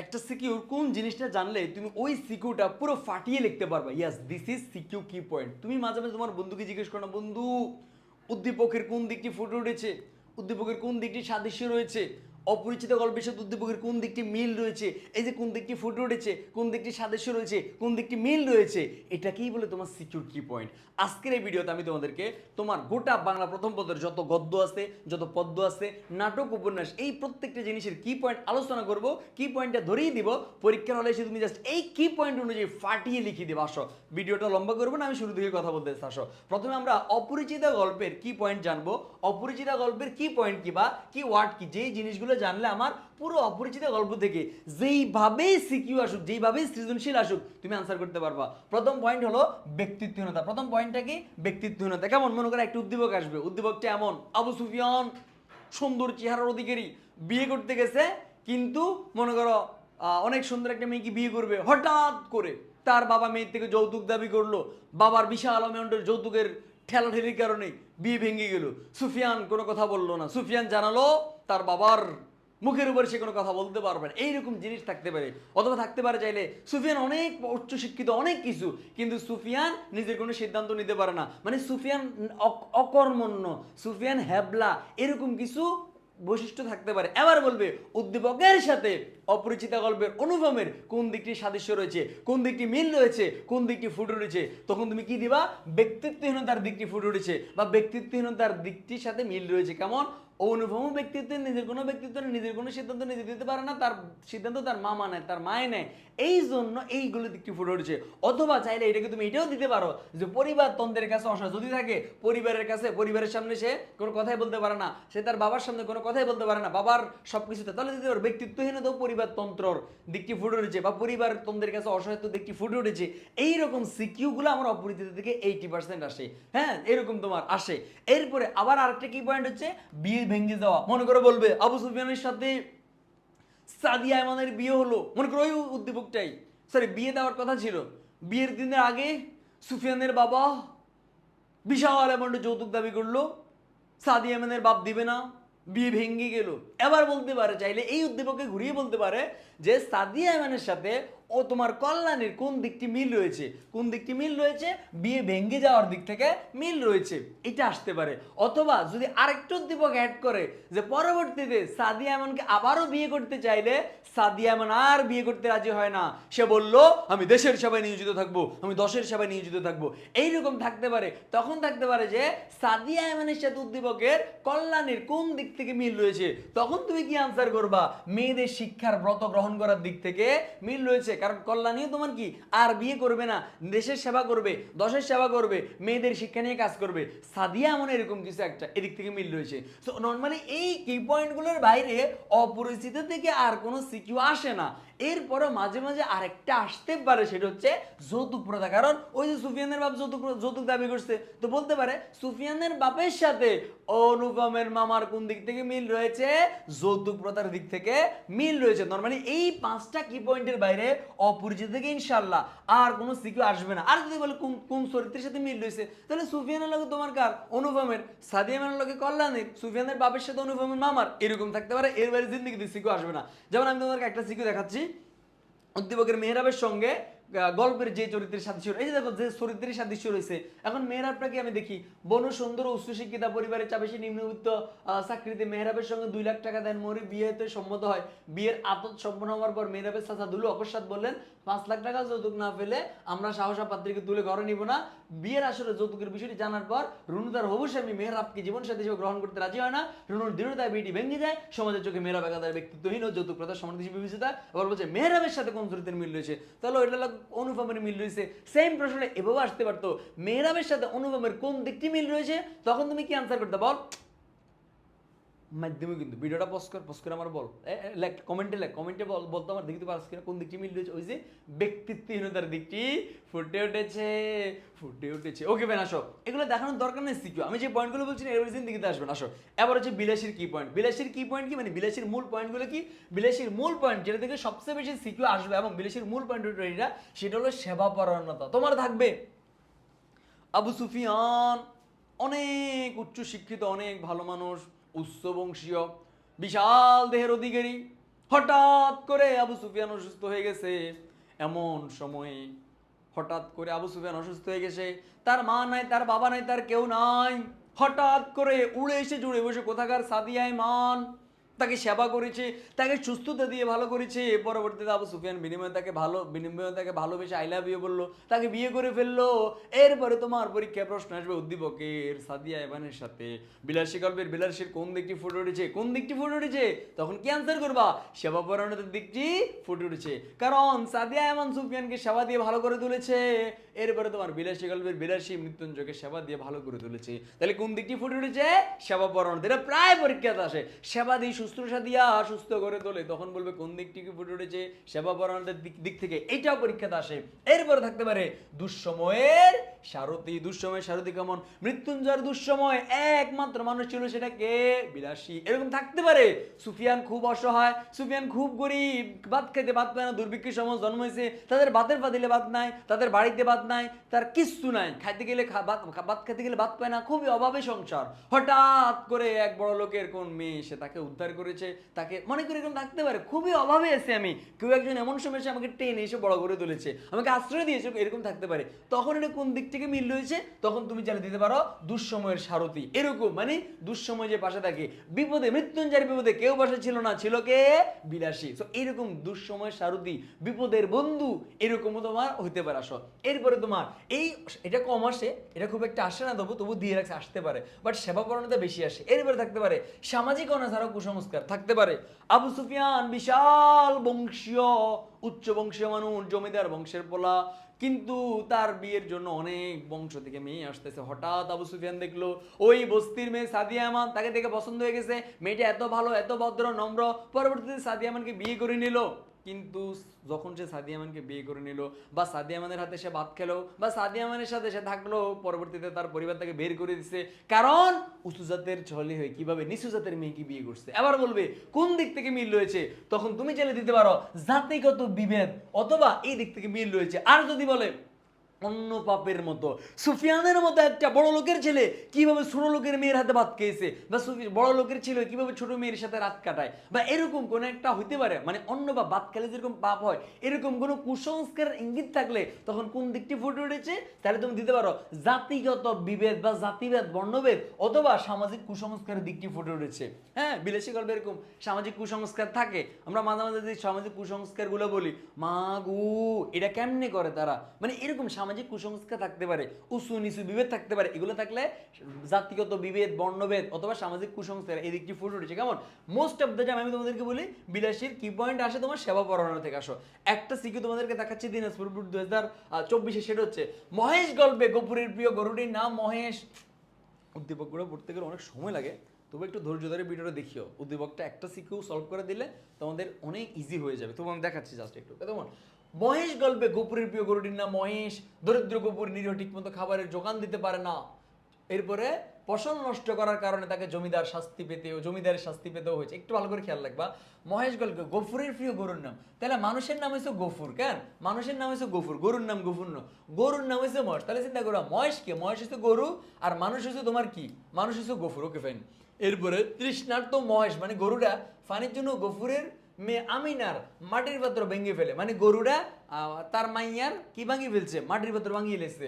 একটা সিকিউর কোন জিনিসটা জানলে তুমি ওই সিকিউরটা পুরো ফাটিয়ে লিখতে পারবে। ইয়াস দিস ইজ সিকিউ কি পয়েন্ট তুমি মাঝে মাঝে তোমার বন্ধুকে জিজ্ঞেস করো না, বন্ধু, উদ্দীপকের কোন দিকটি ফুটে উঠেছে? উদ্দীপকের কোন দিকটি সাদৃশ্য রয়েছে? অপরিচিত গল্পের সাথে উদ্দীপকের কোন দিকটি মিল রয়েছে? এই যে কোন দিকটি ফুটে উঠেছে, কোন দিকটি সাদৃশ্য রয়েছে, কোন দিকটি মিল রয়েছে, এটাকেই বলে তোমার সিকিউর কি পয়েন্ট আজকের এই ভিডিওতে আমি তোমাদেরকে তোমার গোটা বাংলা প্রথম পদের যত গদ্য আছে, যত পদ্য আছে, নাটক, উপন্যাস, এই প্রত্যেকটা জিনিসের কি পয়েন্ট আলোচনা করব। কি পয়েন্টটা ধরেই দিব। পরীক্ষার হলে এসে তুমি জাস্ট এই কি পয়েন্ট অনুযায়ী ফাটিয়ে লিখিয়ে দেবে। আসো, ভিডিওটা লম্বা করব না, আমি শুরু থেকে কথা বলতে আসো, প্রথমে আমরা অপরিচিত গল্পের কি পয়েন্ট জানব। অপরিচিত গল্পের কি পয়েন্ট কি বা? কি ওয়ার্ড কি? যেই জিনিসগুলো জানলে আমার পুরো অপরিচিত গল্প থেকে। যেইভাবেই সিকিউ আসুক, যেইভাবেই সৃজনশীল আসুক, তুমি আনসার করতে পারবা। প্রথম পয়েন্ট হলো ব্যক্তিত্বহীনতা। প্রথম পয়েন্টটা কি? ব্যক্তিত্বহীনতা। কেমন? মনে করো একটা উদ্দীপক আসবে। উদ্দীপকটা এমন, আবু সুফিয়ান, সুন্দর চেহারার অধিকারী, বিয়ে করতে গেছে, কিন্তু মনে করো অনেক সুন্দর একটা মেয়েকে বিয়ে করবে। হঠাৎ করে তার বাবা মেয়ের থেকে যৌতুক দাবি করল। বাবার বিশাল অ্যামাউন্টের যৌতুকের ঠেলাঠেলির কারণে বিয়ে ভেঙে গেল। সুফিয়ান কোনো কথা বলল না। সুফিয়ান জানালো, তার বাবার মুখের উপর সে কোনো কথা বলতে পারবে না। এইরকম জিনিস থাকতে পারে। অথবা থাকতে পারে চাইলে সুফিয়ান অনেক উচ্চশিক্ষিত অনেক কিছু, কিন্তু সুফিয়ান নিজের কোনো সিদ্ধান্ত নিতে পারে না। মানে সুফিয়ান অকর্মণ্য, সুফিয়ান হ্যাবলা এরকম কিছু বৈশিষ্ট্য থাকতে পারে। এবার বলবে, উদ্দীপকের সাথে অপরিচিত গল্পের অনুপমের কোন দিকটি সাদৃশ্য রয়েছে, কোন দিকটি মিল রয়েছে, কোন দিকটি ফুটে উঠেছে, তখন তুমি কি দিবা? ব্যক্তিত্বহীনতার দিকটি ফুটে উঠেছে। বা ব্যক্তিত্বহীনতার দিকটির সাথে মিল রয়েছে। কেমন? অনুপম ব্যক্তিত্ব নিজের কোনো ব্যক্তিত্ব নিজের কোনো সিদ্ধান্ত নিজে দিতে পারে না, তার সিদ্ধান্ত তার মামা নেয়, তার মায়ে নেয়। এই জন্য এইগুলো দিকটি ফুটে উঠেছে। অথবা চাইলে এটাকে তুমি এটাও দিতে পারো, যে পরিবার তন্ত্রের কাছে যদি থাকে, পরিবারের কাছে, পরিবারের সামনে সে কোনো কথাই বলতে পারে না, সে তার বাবার সামনে কোনো কথাই বলতে পারে না, বাবার সব কিছুতে তাহলে দিতে পারো ব্যক্তিত্বহীনতাও পরিবার তন্ত্রর দিকটি ফুটে উঠেছে, বা পরিবার তন্ত্রের কাছে অসহায়ত্ব দিকটি ফুটে উঠেছে, এইরকম সিকিউগুলো আমার অপরিচিত থেকে এইটি পার্সেন্ট আসে। হ্যাঁ এরকম তোমার আসে। এরপরে আবার আরেকটা কি পয়েন্ট হচ্ছে, বিয়ে ভেঙে যাওয়া। মনে করে বলবে, আবু সুফিয়ানের সাথে সাদিয়া এমনের বিয়ে হলো। মনে করো ওই উদ্দীপকটাই। সরি বিয়ে দেওয়ার কথা ছিল। বিয়ের দিনের আগে সুফিয়ানের বাবা বিশাল অ্যামাউন্টে যৌতুক দাবি করল। সাদিয়া এমনের বাপ দিবে না। বিয়ে ভেঙে গেল। এবার বলতে পারে, চাইলে এই উদ্দীপককে ঘুরিয়ে বলতে পারে যে, সাদিয়া এমানের সাথে ও তোমার কল্যাণের কোন দিকটি মিল রয়েছে? কোন দিকটি মিল রয়েছে? বিয়ে ভেঙে যাওয়ার দিক থেকে মিল রয়েছে। এটা আসতে পারে। অথবা যদি আরেকটু উদ্দীপক অ্যাড করে যে পরবর্তীতে সাদিয়া এমনকে আবারও বিয়ে করতে চাইলে সাদিয়া এমন আর বিয়ে করতে রাজি হয় না। সে বলল, আমি দেশের সেবায় নিয়োজিত থাকব, আমি দশের সেবায় নিয়োজিত থাকব। এইরকম থাকতে পারে। তখন থাকতে পারে যে সাদিয়া এমনের সাথে উদ্দীপকের কল্যাণের কোন দিক থেকে মিল রয়েছে? তখন তুমি কি আনসার করবা? মেয়েদের শিক্ষার ব্রত গ্রহণ করার দিক থেকে মিল রয়েছে। কারণ কল্যাণীও তোমার কি? আর বিয়ে করবে না, দেশের সেবা করবে, দশের সেবা করবে, মেয়েদের শিক্ষা নিয়ে কাজ করবে। সাদিয়া এমন এরকম কিছু একটা এদিক থেকে মিল রয়েছে। তো নর্মালি এই কি পয়েন্টগুলোর বাইরে অপরিচিত থেকে আর কোনো সিকিউ আসে না। এরপরে মাঝে মাঝে আরেকটা আসতে পারে, সেটা হচ্ছে যৌতুক প্রথা। কারণ ওই যে সুফিয়ানের বাপ যৌতুক যৌতুক দাবি করছে, তো বলতে পারে সুফিয়ানের বাপের সাথে অনুপমের মামার কোন দিক থেকে মিল রয়েছে? যৌতুক প্রথার দিক থেকে মিল রয়েছে। নর্মালি এই পাঁচটা কি পয়েন্টের বাইরে অপরিচিত থেকে ইনশাল্লাহ আর কোনো সিকিউ আসবে না। আর যদি বলে কোন কোন চরিত্রের সাথে মিল রয়েছে, তাহলে সুফিয়ানের লগে তোমার কার? অনুপমের। সাদিয়ামের লগে কল্যাণের। সুফিয়ানের বাপের সাথে অনুপমের মামার। এরকম থাকতে পারে, এর বাইরে জিন্দিগিতে সিকিউ আসবে না। যেমন আমি তোমাকে একটা সিকিউ দেখাচ্ছি। উদ্দীপকের মেহরাবের সঙ্গে গল্পের যে চরিত্রের সাদৃশ্য এই যে দেখো যে চরিত্রের সাদৃশ্য রয়েছে এখন মেহরাবটাকে আমি দেখি, বন সুন্দর, উচ্চ শিক্ষিতা, পরিবারের চাপে সে নিম্নবিত্ত চাকরিতে মেহরাবের সঙ্গে দুই লাখ টাকা দেন। মরি বিয়েতে সম্মত হয়। বিয়ের আতত সম্পন্ন হওয়ার পর মেহরাবের চাচা দুলু অকস্মাত বললেন পাঁচ লাখ টাকা যৌতুক না পেলে আমরা সাহসা পাত্রীকে তুলে ঘরে নিব না। বিয়ের আসলে যৌতুকের বিষয়টি জানার পর রুনু তার হবু স্বামী মেহরাবকে জীবন সাথী হিসেবে গ্রহণ করতে রাজি হয় না? রুনুর দৃঢ়তায় বিয়েটি ভেঙে যায়। সমাজের চোখে মেহরাব একাধারে ব্যক্তিত্বহীন ও যৌতুক প্রথা সমাজ হিসেবে বিবেচিত। আবার বলছে, মেহরাবের সাথে কোন চরিত্রের মিল রয়েছে? তাহলে ওইটা অনুপমের মিল রয়েছে। সেম প্রশ্নে এভাবে আসতে পারতো। মেহরাবের সাথে অনুপমের কোন দিকটি মিল রয়েছে? তখন তুমি কি আনসার করতে বল? মাধ্যমে কিন্তু, ভিডিওটা পোস্ট কর পোস্ট করে আমার বল। লেখ কমেন্টে লেখ। কমেন্টে বল, বলতো আমার, দেখতে পারছ কিনা? কোন দিকটি মিল রয়েছে? ওই যে ব্যক্তিত্বহীনতার দিকটি। ফুটে উঠেছে ফুটে উঠেছে। ওকে বেন আসো। এগুলো দেখানোর দরকার নেই সিকিউ আমি যে পয়েন্টগুলো বলছি না এর দিকে আসবেন আসো। এবার হচ্ছে বিলাসীর কি পয়েন্ট বিলাসীর কি পয়েন্ট কি? মানে বিলাসীর মূল পয়েন্টগুলো কি? বিলাসীর মূল পয়েন্ট যেটা থেকে সবচেয়ে বেশি সিকিউ আসবে এবং বিলাসীর মূল পয়েন্ট এটা, সেটা হলো সেবা পরায়ণতা। তোমার থাকবে আবু সুফিয়ান, অনেক উচ্চ শিক্ষিত অনেক ভালো মানুষ। উচ্চ বংশীয় বিশাল দেহের অধিকারী। হঠাৎ করে আবু সুফিয়ান অসুস্থ হয়ে গেছে। এমন সময়ে হঠাৎ করে আবু সুফিয়ান অসুস্থ হয়ে গেছে। তার মা নাই, তার বাবা নাই, তার কেউ নাই। হঠাৎ করে উড়ে এসে জুড়ে বসে কোথাকার সাদিয়ায় মান তাকে সেবা করেছে, তাকে সুস্থতা দিয়ে ভালো করেছে। পরবর্তীতে আবু সুফিয়ান বিনিময়ে তাকে ভালো, বিনিময়ে তাকে ভালোবেসে আই লাভ ইউ বলল, তাকে বিয়ে করে ফেলল। এরপরে তোমার পরীক্ষায় প্রশ্ন আসবে উদ্দীপকের সাদিয়া এবানের সাথে। বিলাসী গল্পের বিলাসীর কোন দিকটি ফুটে উঠেছে? কোন দিকটি ফুটে উঠেছে? তখন কি আনসার করবা? সেবা পরায়ণের দিকটি ফুটে উঠেছে। কারণ সাদিয়া এমন সুফিয়ানকে সেবা দিয়ে ভালো করে তুলেছে। এরপরে তোমার বিলাসী গল্পের বিলাসী মৃত্যুঞ্জয়কে সেবা দিয়ে ভালো করে তুলেছে। তাহলে কোন দিকটি ফুটে উঠেছে? সেবা পরায়ণ এটা প্রায় পরীক্ষাতে আসে। সেবা দিয়ে শুশ্রূষা দিয়া সুস্থ করে তোলে। তখন বলবে, কোন দিকটি কি ফুটে উঠেছে? সেবা পরায়ণের দিক দিক থেকে এইটাও পরীক্ষাতে আসে। এরপরে থাকতে পারে, দুঃসময়ের সারথী। দুঃসময়ের সারথী কেমন? মৃত্যুঞ্জয়ের দুঃসময় একমাত্র মানুষ ছিল সেটা কে? বিলাসী। এরকম থাকতে পারে, সুফিয়ান খুব অসহায়, সুফিয়ান খুব গরিব, ভাত খেতে ভাত পায় না, দুর্ভিক্ষের সময় জন্ম হয়েছে, তাদের ভাতের পাতিলে ভাত নাই, তাদের বাড়িতে ভাত নাই, তার কিচ্ছু নাই। খাইতে গেলে ভাত খেতে গেলে ভাত পায় না, খুবই অভাবে সংসার। হঠাৎ করে এক বড় লোকের কোন মেয়ে, সে তাকে উদ্ধার করেছে, তাকে মনে করে এরকম থাকতে পারে। খুবই অভাবে আছে আমি। কেউ একজন এমন সময় এসে আমাকে টেনে এসে বড় করে তুলেছে। আমাকে আশ্রয় দিয়েছে, এরকম থাকতে পারে। তখন এটা কোন দিক থেকে মিল রয়েছে তখন তুমি চালিয়ে দিতে পারো, দুঃসময়ের সারথি। এরকম মানে দুঃসময় যে পাশে থাকে। বিপদে, মৃত্যুঞ্জয়ের বিপদে কেউ পাশে ছিল না, ছিল কে? বিলাসী। তো এইরকম দুঃসময়ের সারথি, বিপদের বন্ধু, এরকমও তোমার হইতে পারে আসো এরপরে তোমার এই, এটা কম আসে, এটা খুব একটা আসে না তবু তবু দিয়ে রাখছে, আসতে পারে। বাট সেবা পরায়ণতা বেশি আসে। এরপরে থাকতে পারে, সামাজিক অনাচারও কুসংস্কার থাকতে পারে। আবু সুফিয়ান বিশাল বংশীয়, উচ্চ বংশীয় মানুষ, জমিদার বংশের পোলা। কিন্তু তার বিয়ের জন্য অনেক বংশ থেকে মেয়ে আসতেছে। হঠাৎ আবু সুফিয়ান দেখল, ওই বস্তির মেয়ে সাদিয়া আমান তাকে দেখে পছন্দ হয়ে গেছে। মেয়েটা এত ভালো, এত ভদ্র, নম্র। পরবর্তীতে সাদিয়া আমানকে বিয়ে করে নিল। কিন্তু যখন সে সাদিয়া আমানকে বিয়ে করে নিল বা সাদিয়া আমানের হাতে সে ভাত খেলো বা সাদিয়ামানের সাথে সে থাকল, পরবর্তীতে তার পরিবার তাকে বের করে দিচ্ছে কারণ উঁচু জাতের ছলে হয়ে কীভাবে নিচু জাতের মেয়েকে বিয়ে করছে। আবার বলবে, কোন দিক থেকে মিল রয়েছে? তখন তুমি চাইলে দিতে পারো, জাতিগত বিভেদ অথবা এই দিক থেকে মিল রয়েছে। আর যদি বলে অন্য পাপের মতো। সুফিয়ানের মতো একটা বড় লোকের ছেলে কীভাবে ছোট লোকের মেয়ের হাতে ভাত খেয়েছে? বা সুফি- বড় লোকের ছেলে কীভাবে ছোট মেয়ের সাথে রাত কাটায়? বা এরকম কোনো একটা হইতে পারে? মানে অন্য বা ভাত খেলে যেরকম পাপ হয়, এরকম কোনো কুসংস্কারের ইঙ্গিত থাকলে তখন কোন দিকটি ফুটে উঠেছে? তাহলে তুমি দিতে পারো, জাতিগত বিভেদ বা জাতিভেদ বর্ণভেদ অথবা সামাজিক কুসংস্কারের দিকটি ফুটে উঠেছে। হ্যাঁ বিলেসী গল্পে এরকম সামাজিক কুসংস্কার থাকে। আমরা মাঝে মাঝে যে সামাজিক কুসংস্কারগুলো বলি, মা গু, এটা কেমনে করে তারা? মানে এরকম সামাজিক কুসংস্কার থাকতে পারে, উঁচু নিচু বিভেদ থাকতে পারে, এগুলো থাকলে জাতিগত বিভেদ, বর্ণভেদ অথবা সামাজিক কুসংস্কার, এই দিকটি ফুটে উঠেছে। কেমন? মোস্ট অফ দ্য টাইম আমি তোমাদেরকে বলি, বিলাসীর কি পয়েন্ট আসে তোমার সেবা পরায়ণ থেকে আসো। একটা সিকিউ তোমাদেরকে দেখাচ্ছি দিনাজপুর দু হাজার চব্বিশে, সেটা হচ্ছে মহেশ গল্পে, গোপুরের প্রিয় গরুটির নাম মহেশ। উদ্দীপকগুলো পড়তে গেলে অনেক সময় লাগে, তবে একটু ধৈর্য ধরে ভিডিওটা দেখিও। উদ্দীপকটা একটা সিকিউ সলভ করে দিলে তোমাদের অনেক ইজি হয়ে যাবে। তবু আমি দেখাচ্ছি জাস্ট একটু, কেমন? মহেশ গল্পে গোপুরের প্রিয় গরুটির নাম মহেশ। দরিদ্র গোপুর নিরীহ ঠিকমতো খাবারের যোগান দিতে পারে না। এরপরে ফসল নষ্ট করার কারণে তাকে জমিদার শাস্তি পেতেও জমিদারের শাস্তি পেতেও হয়েছে। একটু ভালো করে খেয়াল রাখবা। মহেশ গল্পে গফুরের প্রিয় গরুর নাম। তাহলে মানুষের নাম হয়েছে গফুর কেন? মানুষের নাম হয়েছে গফুর গরুর নাম গফুর না গরুর নাম হয়েছে মহেশ। তাহলে চিন্তা করো, মহেশ কে? মহেশ হচ্ছে গরু আর মানুষ হচ্ছে তোমার কি? মানুষ হচ্ছে গফুর ওকে ফাইন এরপরে তৃষ্ণার্ত মহেশ মানে গরুটা ফানির জন্য গফুরের মেয়ে আমিনার মাটির পাত্র ভেঙে ফেলে। মানে আহ, তার মাইয়ার কি ভাঙি ফেলছে? মাটির পাত্র ভাঙিয়ে লেছে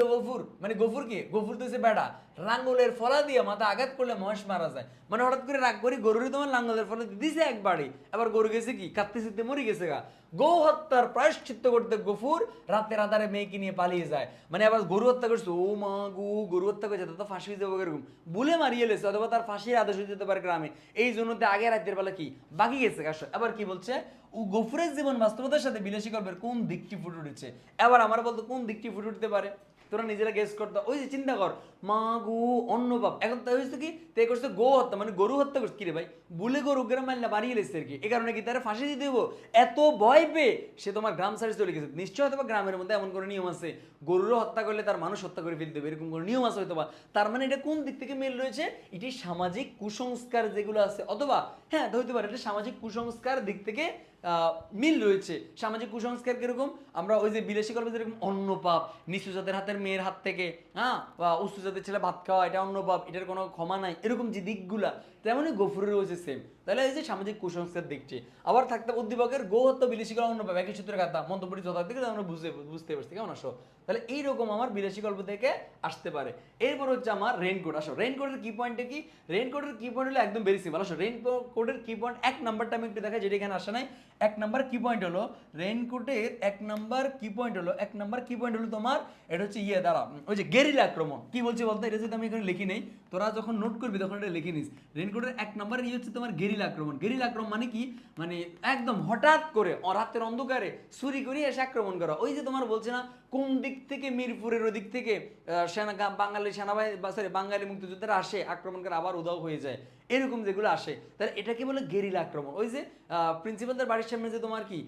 তো গফুর। মানে গফুর কি? গফুর তো বেটা লাঙ্গলের ফলা দিয়ে মাথা আঘাত করলে মহেশ মারা যায়। মানে হঠাৎ করে রাগ করি গরুরই তোমার লাঙ্গলের ফলা দিছে একবারই। আবার গরু গেছে কি? কাঁদতে চিত্তে মরে গেছে গা। গৌ হত্যার প্রায়শ্চিত্ত করতে গফুর রাতের আধারে মেয়েকে নিয়ে পালিয়ে যায়। মানে আবার গরু হত্যা করছে, ও মা গু, গরু হত্যা করেছে তো ফাঁসি যাব এরকম বলে মারিয়ে লেছে, অথবা তার ফাঁসির আদেশ যেতে পারে গ্রামে। এই জন্য তো আগে রাতের বেলা কি? বাকি গেছে কাশ আবার কি বলছে? ও গফুরের জীবন বাস্তবতার সাথে বিলাসী গল্পের কোন দিকটি ফুটে উঠেছে? এবার আমার বলতো, কোন দিকটি ফুটে উঠতে পারে? তোরা নিজেরা গেস করতে। ওই যে চিন্তা কর, মা গু, অন্য বাপ। এখন তাই হয়েছে কি তাই করছে গো হত্যা মানে গরু হত্যা করছে। কি রে ভাই, বলে গরু গ্রাম মাল্লা বাড়িয়ে লেছে আর কি? এই কারণে কি তারা ফাঁসি দিয়ে দেবো? এত ভয় পেয়ে সে তোমার গ্রাম সাইড চলে গেছে। নিশ্চয় হয়তো গ্রামের মধ্যে এমন কোনো নিয়ম আছে। গরুরও হত্যা করলে তার মানুষ হত্যা করে ফেলতে হবে এরকম কোনো নিয়ম আছে হয়তো বা তার মানে এটা কোন দিক থেকে মিল রয়েছে? এটি সামাজিক কুসংস্কার যেগুলো আছে। অথবা হ্যাঁ হইতে পারে, এটা সামাজিক কুসংস্কার দিক থেকে মিল রয়েছে। সামাজিক কুসংস্কার কীরকম? আমরা ওই যে বিদেশি গল্পে যেরকম অন্য পাপ নিচু জাতের হাতের মেয়ের হাত থেকে হ্যাঁ? বা উঁচু জাতের ছেলে ভাত খাওয়া, এটা অন্য পাপ এটার কোনো ক্ষমা নাই, এরকম যে দিকগুলা তেমনই গফুরের রয়েছে সেম তাহলে এই যে সামাজিক কুসংস্কার দিকটি আবার থাকতে উদ্দীপকের গো হত্যা বিদেশিকরা অন্য একই সূত্রের কথা মন্তব্যটি যথার্থ থেকে আমরা বুঝতে বুঝতে পারছি, কেমন আসো? তাহলে এইরকম আমার বিদেশি গল্প থেকে আসতে পারে। এরপর হচ্ছে আমার রেইনকোট আসো। রেনকোটের কি পয়েন্টটা কি? রেইনকোটের কি পয়েন্ট হলো একদম ভেরি সিম্পল আসো রেইনকোটের কি পয়েন্ট এক নাম্বারটা আমি একটু দেখাই, যেটা এখানে আসে নাই। এক নাম্বার কি পয়েন্ট হলো রেইনকোটের এক নাম্বার কি পয়েন্ট হলো, এক নাম্বার কি পয়েন্ট হলো তোমার, এটা হচ্ছে ইয়ে দ্বারা ওই যে গেরিলা আক্রমণ। কি বলছি বলতে? এটা যদি আমি এখানে লিখি নেই, তোরা যখন নোট করবি তখন এটা লিখে নিস। রেইনকোটের এক নাম্বার ইয়ে হচ্ছে তোমার গেরিলা আক্রমণ। গেরিলা আক্রমণ মানে কি? মানে একদম হঠাৎ করে রাতের অন্ধকারে চুরি করে এসে আক্রমণ করা। ওই যে তোমার বলছে না, কোন দিক থেকে মিরপুরের ওদিক থেকে সেনা বাঙালি সেনাবাহিনী, বা সরি বাঙালি মুক্তিযোদ্ধারা আসে, আক্রমণ করে আবার উদাও হয়ে যায়। এরকম যেগুলো আসে। তাহলে এটাকে বলে গেরিলা আক্রমণ। ওই যে প্রিন্সিপালদের বাড়ির সামনে যে তোমার কি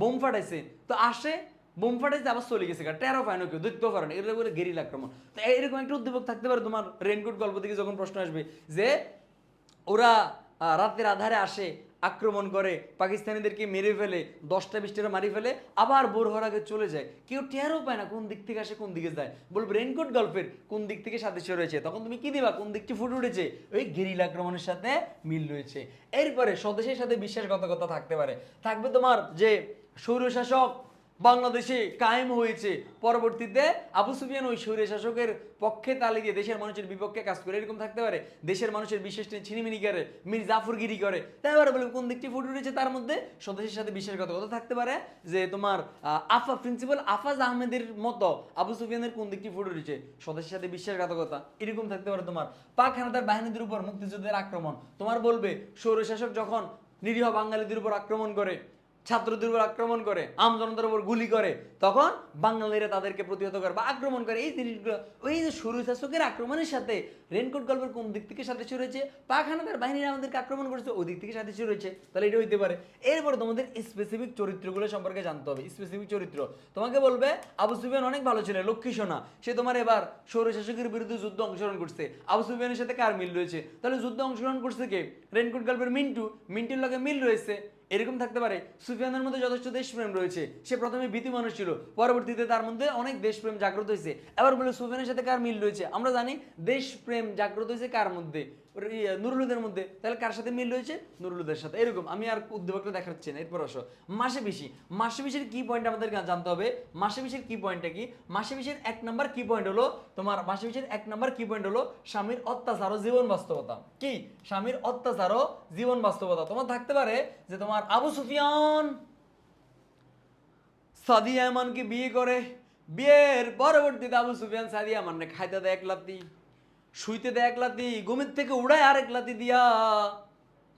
বোম ফাটাইছে, তো আসে, বোম ফাটাইছে, আবার চলে গেছে টেরো পায় না কেউ, দেখতেও পারে এগুলো বলে গেরিলা আক্রমণ। তো এরকম একটা উদ্দীপক থাকতে পারে তোমার রেনকোট গল্প থেকে যখন প্রশ্ন আসবে যে ওরা রাতের আধারে আসে, আক্রমণ করে, পাকিস্তানিদেরকে মেরে ফেলে, দশটা বিশটা মারি ফেলে, আবার বোর হওয়ার আগে চলে যায়। কেউ টেরও পায় না কোন দিক থেকে আসে, কোন দিকে যায়। বলবে রেনকোট গল্পের কোন দিক থেকে সাদৃশ্য রয়েছে? তখন তুমি কি দিবা? কোন দিকটি ফুটে উঠেছে? ওই গেরিল আক্রমণের সাথে মিল রয়েছে। এরপরে স্বদেশের সাথে বিশ্বাসঘাতকতা থাকতে পারে। থাকবে তোমার যে স্বৈরশাসক বাংলাদেশে কায়েম হয়েছে। পরবর্তীতে আবু সুফিয়ান ওই স্বৈর শাসকের পক্ষে তালে দিয়ে দেশের মানুষের বিপক্ষে কাজ করে, এরকম থাকতে পারে। দেশের মানুষের বিশেষ ছিনিমিনি করে, মির জাফরগিরি করে। তাই এবার বলবে কোন দিকটি ফুটে উঠেছে তার মধ্যে? স্বদেশের সাথে বিশ্বাসঘাতকতা থাকতে পারে, যে তোমার আফা প্রিন্সিপাল আফাজ আহমেদের মতো আবু সুফিয়ানের কোন দিকটি ফুটে উঠেছে? স্বদেশের সাথে বিশ্বাসঘাতকতা, এরকম থাকতে পারে তোমার। পাক হানাদার বাহিনীদের উপর মুক্তিযুদ্ধের আক্রমণ, তোমার বলবে, স্বৈরশাসক যখন নিরীহ বাঙালিদের উপর আক্রমণ করে ছাত্রদের উপর আক্রমণ করে, আম জনতার উপর গুলি করে, তখন বাঙালিরা তাদেরকে প্রতিহত করে বা আক্রমণ করে। এই জিনিসগুলো, ওই যে শুরু শাসকের আক্রমণের সাথে, রেনকোট গল্পের কোন দিক থেকে সাদৃশ্য রয়েছে পাখানাদার বাহিনীরা আমাদেরকে আক্রমণ করেছে, ওই দিক থেকে সাদৃশ্য রয়েছে তাহলে এটা হইতে পারে। এরপর তোমাদের স্পেসিফিক চরিত্রগুলো সম্পর্কে জানতে হবে। স্পেসিফিক চরিত্র। তোমাকে বলবে, আবু সুফিয়ান অনেক ভালো ছিল, লক্ষ্মী সোনা। সে তোমার এবার সৌর শাসকের বিরুদ্ধে যুদ্ধ অংশগ্রহণ করছে। আবু সুফিয়ানের সাথে কার মিল রয়েছে? তাহলে যুদ্ধ অংশগ্রহণ করছে কে? রেনকোট গল্পের মিন্টু। মিন্টুর লগে মিল রয়েছে। এরকম থাকতে পারে। সুফিয়ানের মধ্যে যথেষ্ট দেশপ্রেম রয়েছে। সে প্রথমে ভীতি মানুষ ছিল, পরবর্তীতে তার মধ্যে অনেক দেশপ্রেম জাগ্রত হয়েছে। এবার বলে সুফিয়ানের সাথে কার মিল রয়েছে? আমরা জানি দেশপ্রেম জাগ্রত হয়েছে কার মধ্যে? নুরুলুদের মধ্যে, তাহলে কার সাথে মিল রয়েছে? নুরুলুদের সাথে। এরকম, আমি আর উদ্যোগটা দেখাচ্ছি না, এরপর আসো। মাসে বেশি। মাসে বেশির কি পয়েন্ট আমাদের জানতে হবে? মাসে বেশির কি পয়েন্টটা কি? মাসে বেশির এক নাম্বার কি পয়েন্ট হলো? তোমার মাসে বেশির এক নাম্বার কি পয়েন্ট হলো? স্বামীর অত্যাচার ও জীবন বাস্তবতা। কি? স্বামীর অত্যাচার ও জীবন বাস্তবতা। তোমার থাকতে পারে যে তোমার আবু সুফিয়ান সাদিয়া এমানকে বিয়ে করে। বিয়ের পরবর্তীতে আবু সুফিয়ান সাদিয়া এমানকে খাইতে দেয় এক লাতি শুইতে দেয় এক লাতি ঘুমের থেকে উড়ায় আরেক লাতি দিয়া।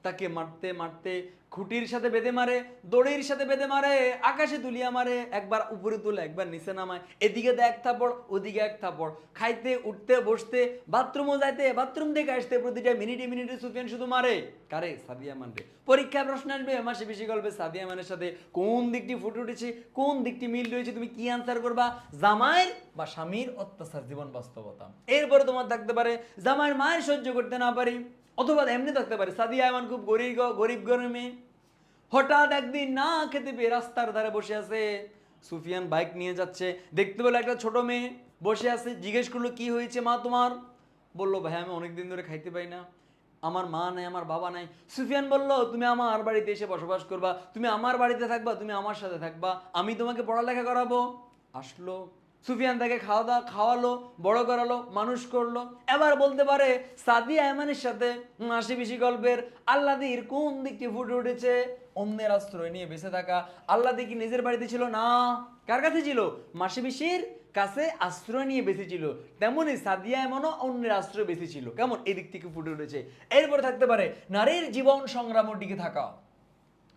তাকে মারতে মারতে খুঁটির সাথে বেঁধে মারে, দড়ির সাথে বেঁধে মারে, আকাশে তুলিয়া মারে, একবার উপরে তুলে, একবার নিচে নামায়। এদিকে এক থাপড় ওদিকে এক থাপড় খাইতে, উঠতে, বসতে বাথরুমও যাইতে, বাথরুম থেকে আসতে প্রতিটা মিনিটে মিনিটে সুফিয়ান শুধু মারে। কারে? সাদিয়া মানরে পরীক্ষায় প্রশ্ন আসবে, মাসে বেশি গল্পে সাদিয়া মানের সাথে কোন দিকটি ফুটে উঠেছে, কোন দিকটি মিল রয়েছে, তুমি কি আনসার করবা? জামাইয়ের বা স্বামীর অত্যাচার জীবন বাস্তবতা। এরপরে তোমার থাকতে পারে, জামাইয়ের মায়ের সহ্য করতে না পারি। অথবা এমনি থাকতে পারে। সাদিয়া এমন খুব গরিব গরিব গরমে হঠাৎ একদিন না খেতে পেয়ে রাস্তার ধারে বসে আছে। সুফিয়ান বাইক নিয়ে যাচ্ছে। দেখতে পেল একটা ছোট মেয়ে বসে আছে। জিজ্ঞেস করল, কি হয়েছে মা তোমার? বলল, ভাই, আমি অনেকদিন ধরে খাইতে পাই না। আমার মা নাই, আমার বাবা নাই। সুফিয়ান বলল, তুমি আমার বাড়িতে এসে বসবাস করবা। তুমি আমার বাড়িতে থাকবা, তুমি আমার সাথে থাকবা। আমি তোমাকে পড়ালেখা করাবো। আসলো। সুফিয়ান তাকে খাওয়া দাওয়া খাওয়ালো, বড় করালো, মানুষ করল। এবার বলতে পারে, সাদিয়া আয়মানের সাথে মাসি বেশি গল্পের আল্লাদির কোন দিকটি ফুটে উঠেছে? অন্যের আশ্রয় নিয়ে বেঁচে থাকা। আল্লাদি কি নিজের বাড়িতে ছিল? না। কার কাছে ছিল? মাসি বিশির কাছে আশ্রয় নিয়ে বেঁচে ছিল। তেমনই সাদিয়া এমনও অন্যের আশ্রয় বেঁচে ছিল। কেমন? এই দিক থেকে ফুটে উঠেছে। এরপরে থাকতে পারে, নারীর জীবন সংগ্রামের দিকে থাকা।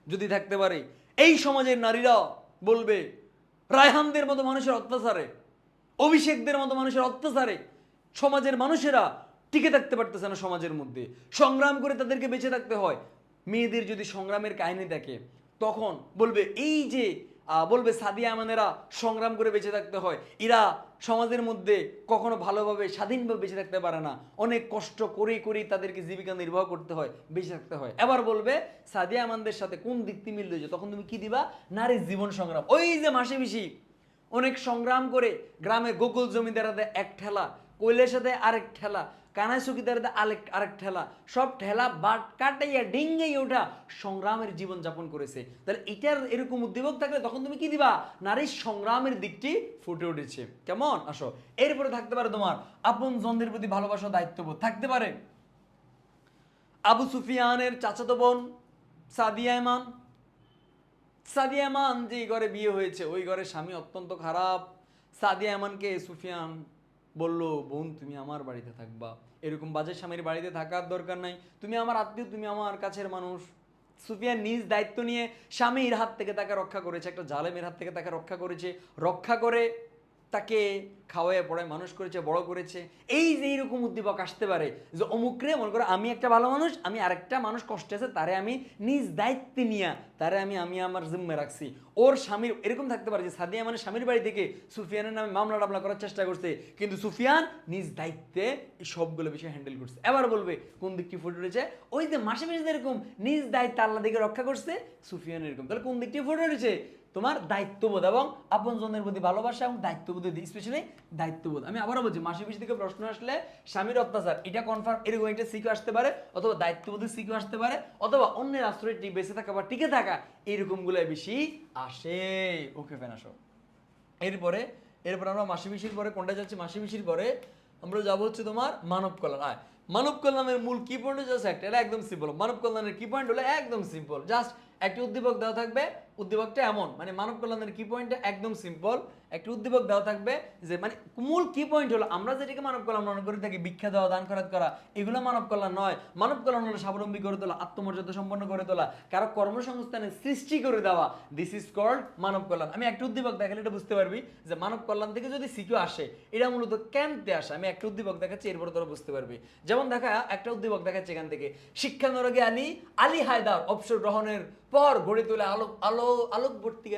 যদি থাকতে পারে, এই সমাজের নারীরা বলবে রায়হানদের মতো মানুষের অত্যাচারে, অভিষেকদের মতো মানুষের অত্যাচারে সমাজের মানুষেরা টিকে থাকতে পারতেছে না সমাজের মধ্যে। সংগ্রাম করে তাদেরকে বেঁচে থাকতে হয়। মেয়েদের যদি সংগ্রামের কাহিনী দেখে, তখন বলবে, এই যে বলবে সাদিয়া আমানেরা সংগ্রাম করে বেঁচে থাকতে হয়। এরা সমাজের মধ্যে কখনো ভালোভাবে, স্বাধীনভাবে বেঁচে থাকতে পারে না। অনেক কষ্ট করে করেই তাদেরকে জীবিকা নির্বাহ করতে হয়, বেঁচে থাকতে হয়। এবার বলবে, সাদিয়া আমানদের সাথে কোন দিকটি মিল রয়েছে? তখন তুমি কি দিবা? নারীর জীবন সংগ্রাম। ওই যে মাসে বেশি অনেক সংগ্রাম করে গ্রামে গোকুল জমিদারাদের এক ঠেলা কোয়েলের সাথে আরেক ঠেলা, কানাই চকিদার আরেক আরেক ঠেলা, সব ঠেলা বাট কাটাইয়া ডিঙ্গাই ওঠা সংগ্রামের জীবন যাপন করেছে। তাহলে এটার এরকম উদ্দীপক থাকলে তখন তুমি কি দিবা? নারীর সংগ্রামের দিকটি ফুটে উঠেছে। কেমন? আসো। এরপরে থাকতে পারে তোমার আপন জনদের প্রতি ভালোবাসা দায়িত্ববোধ। থাকতে পারে আবু সুফিয়ানের চাচাতো বোন সাদিয়া ইমান সাদিয়া ইমান যে ঘরে বিয়ে হয়েছে, ওই ঘরে স্বামী অত্যন্ত খারাপ। সাদিয়া ইমানকে সুফিয়ান বলল, বোন, তুমি আমার বাড়িতে থাকবা। এরকম বাজে স্বামীর বাড়িতে থাকার দরকার নাই। তুমি আমার আত্মীয়, তুমি আমার কাছের মানুষ। সুফিয়া নিজ দায়িত্ব নিয়ে স্বামীর হাত থেকে তাকে রক্ষা করেছে, একটা জালেমের হাত থেকে তাকে রক্ষা করেছে। রক্ষা করে তাকে খাওয়ায়, পড়ায় মানুষ করেছে, বড় করেছে। এই যে এইরকম উদ্দীপক আসতে পারে যে অমুকরে মনে করো আমি একটা ভালো মানুষ, আমি আরেকটা মানুষ কষ্টে আছে, তারে আমি নিজ দায়িত্বে নিয়ে, তারে আমি আমি আমার জিম্মে রাখছি। ওর স্বামীর, এরকম থাকতে পারে যে সাদিয়া মানে স্বামীর বাড়ি থেকে সুফিয়ানের নামে মামলা টামলা করার চেষ্টা করছে, কিন্তু সুফিয়ান নিজ দায়িত্বে এই সবগুলো বিষয় হ্যান্ডেল করছে। এবার বলবে, কোন দিকটি ফুটে উঠেছে? ওই যে মাসে মাসে এরকম, নিজ দায়িত্ব আল্লাহ দিকে রক্ষা করছে সুফিয়ান এরকম। তাহলে কোন দিকটি ফুটে উঠেছে? তোমার দায়িত্ববোধ এবং আপনজনের প্রতি ভালোবাসা এবং দায়িত্ববোধ স্পেশালি দায়িত্ববোধ। আমি আবারও বলছি মাসি পিসি থেকে প্রশ্ন আসলে স্বামীর অত্যাচার, এটা কনফার্ম এরকম একটা সিকিউ আসতে পারে, অথবা দায়িত্ববোধের সিকিউ আসতে পারে, অথবা অন্যের আশ্রয় বেঁচে থাকা বা টিকে থাকা এইরকমগুলো বেশি আসে। ওকে ফ্যান আসো। এরপরে, এরপর আমরা মাসি মিশির পরে কোনটা যাচ্ছি? মাসি পিসির পরে আমরা যাব হচ্ছে তোমার মানব কল্যাণ। আয়, মানব কল্যাণের মূল কি পয়েন্ট জাস্ট একটা, এটা একদম সিম্পল মানব কল্যাণের কি পয়েন্ট হলো একদম সিম্পল জাস্ট একটি উদ্দীপক দেওয়া থাকবে উদ্দীপকটা এমন মানে মানব কল্যাণের কি পয়েন্টটা একদম সিম্পল একটি উদ্দীপক দেওয়া থাকবে যে মানে মূল কি পয়েন্ট হলো? আমরা যেটাকে মানব কল্যাণ মনে করে থাকি ভিক্ষা দেওয়া, দান খরচ করা, এগুলো মানব কল্যাণ নয়। মানব কল্যাণ হলো স্বাবলম্বী করে তোলা, আত্মমর্যাদা সম্পন্ন করে তোলা, কারও কর্মসংস্থানের সৃষ্টি করে দেওয়া। দিস ইজ কল্ড মানব কল্যাণ। আমি একটা উদ্দীপক দেখালে এটা বুঝতে পারবি যে, মানব কল্যাণ থেকে যদি সিকিউ আসে, এটা মূলত কেমতে আসে? আমি একটা উদ্দীপক দেখাচ্ছি, এরপর তোরা বুঝতে পারবি। যেমন দেখা, একটা উদ্দীপক দেখাচ্ছে এখান থেকে। শিক্ষানরগে আলী আলী হায়দার অবসর গ্রহণের পর গড়ে তোলে আলোক আলো